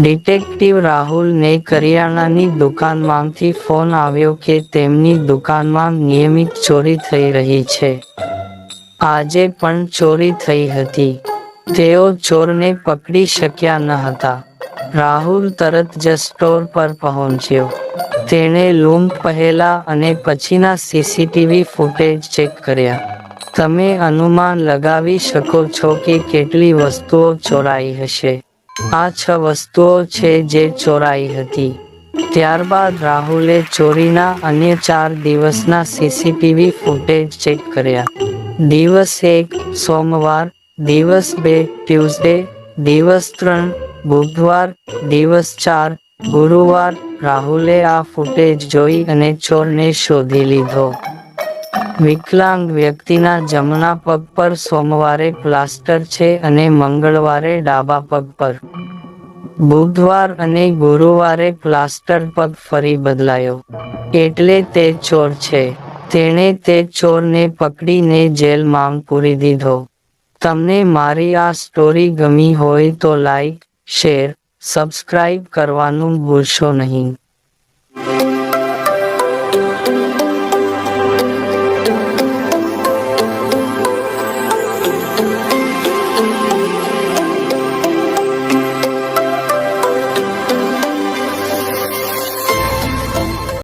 Detective રાહુલને કરિયાણાની દુકાનમાંથી phone આવ્યો કે તેમની દુકાનમાં નિયમિત ચોરી થઈ રહી છે. આજે પણ ચોરી થઈ હતી. તેઓ ચોરને પકડી શક્યા ન હતા. રાહુલ તરત જ સ્ટોર પર પહોંચ્યો. તેણે લૂમ પહેલા અને પછીના સીસીટીવી ફૂટેજ ચેક કર્યા. તમે અનુમાન લગાવી શકો છો કે કેટલી વસ્તુઓ ચોરાઈ હશે. આ છ વસ્તુઓ છે જે ચોરાઈ હતી. ત્યારબાદ રાહુલે ચોરીના અન્ય ચાર દિવસના સીસીટીવી ફૂટેજ ચેક કર્યા. દિવસ એક, સોમવાર, દિવસ બે, ટ્યુઝડે, દિવસ ત્રણ, બુધવાર, દિવસ ચાર, ગુરુવાર. રાહુલે આ ફૂટેજ જોઈ અને ચોરને શોધી લીધો. વિકલાંગ વ્યક્તિના જમણા પગ પર સોમવારે પ્લાસ્ટર છે અને મંગળવારે ડાબા પગ પર. બુધવાર અને ગુરુવારે પ્લાસ્ટર પગ ફરી બદલાયો. એટલે તે ચોર છે. તેણે તે ચોરને પકડીને જેલમાં પૂરી દીધો. તમને મારી આ સ્ટોરી ગમી હોય તો લાઈક શેર સબસ્ક્રાઇબ કરવાનું ભૂલશો નહીં.